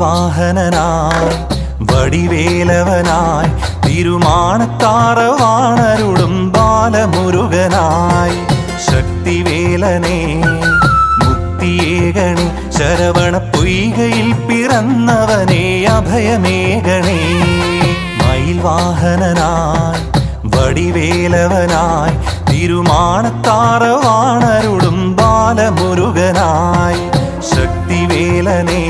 വാഹനനായി വടിവേലവനായി തിരുമാണത്താറവാണരുടും ബാലമുരുകനായി. ശക്തിവേലനേ മുക്തിയേകണി ശരവണ പൊയ്കയിൽ പിറന്നവനെ അഭയമേകണേ. മയിൽ വാഹനനായി വടിവേലവനായി തിരുമാണത്താറവാണരുടും ബാലമുരുകനായി. ശക്തിവേലനെ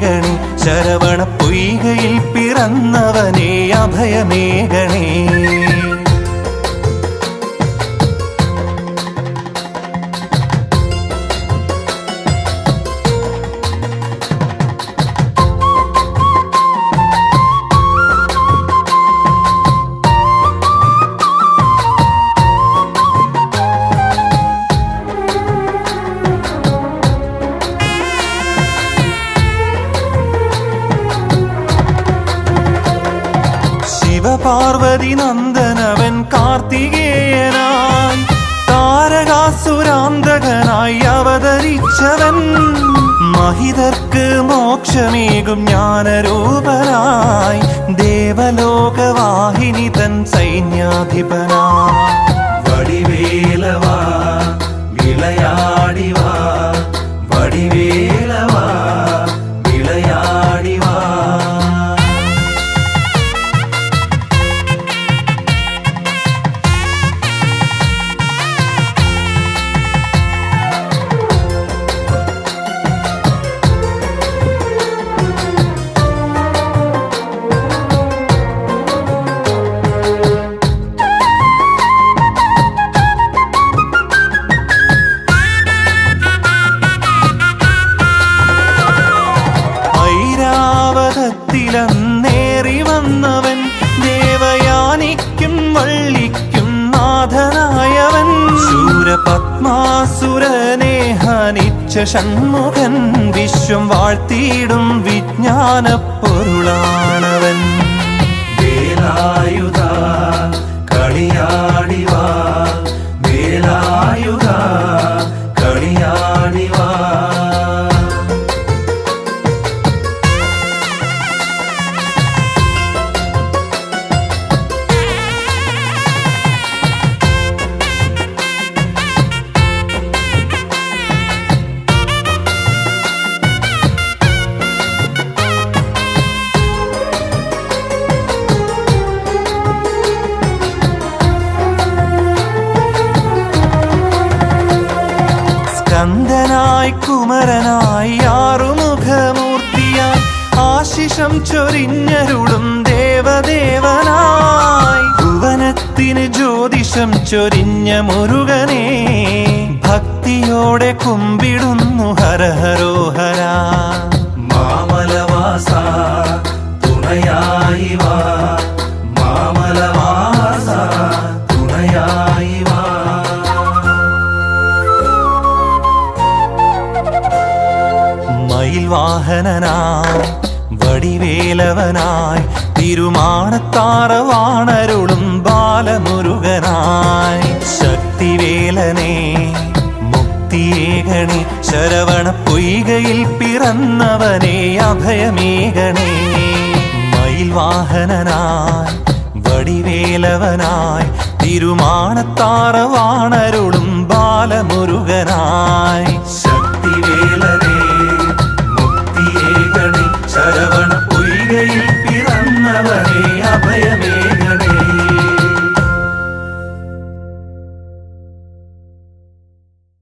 മുക്തിയേകണി ശരവണ പൊയ്കയിൽ പിറന്നവനെ അഭയമേകണേ ശിവപാർവതി നന്ദനവൻ കാർത്തികേയനായി താരകാസുരാന്തകനായി അവതരിച്ചവൻ. മഹിതർക്ക് മോക്ഷമേകും ജ്ഞാനരൂപനായി. ദേവലോകവാഹിനി തൻ സൈന്യാധിപനായി വടിവേലവാ വിളയാടിവാ വടിവേലവാ ഐരാവതത്തിലന്നേറി വന്നവൻ ദേവയാനിക്കും വള്ളിക്കും നാഥനായവൻ. ശൂരപത്മാസുരനെ ഹനിച്ച ഷൺമുഖൻ വിശ്വം വാഴ്ത്തിയിടും വിജ്ഞാന പൊരുളാണവൻ സ്കന്ദനായി കുമരനായി ആറുമുഖമൂർത്തിയായി ആശിഷം ചൊരിഞ്ഞരുളും ദേവദേവനായി. ഭുവനത്തിന് ജ്യോതിഷം ചൊരിഞ്ഞ മുരുകനെ ഭക്തിയോടെ കുമ്പിടുന്നു ഹരഹരോഹര. മയിൽ വാഹനനായി വടിവേലവനായി തിരുമാണത്താറവാണരുളും ബാലമുരുകനായി. ശക്തിവേലനേ മുക്തിയേകണി ശരവണ പൊയ്കയിൽ പിറന്നവനെ അഭയമേകണേ മയിൽ വാഹനനായി വടിവേലവനായി തിരുമാണത്താറവാണരുളും ബാലമുരുകനായി.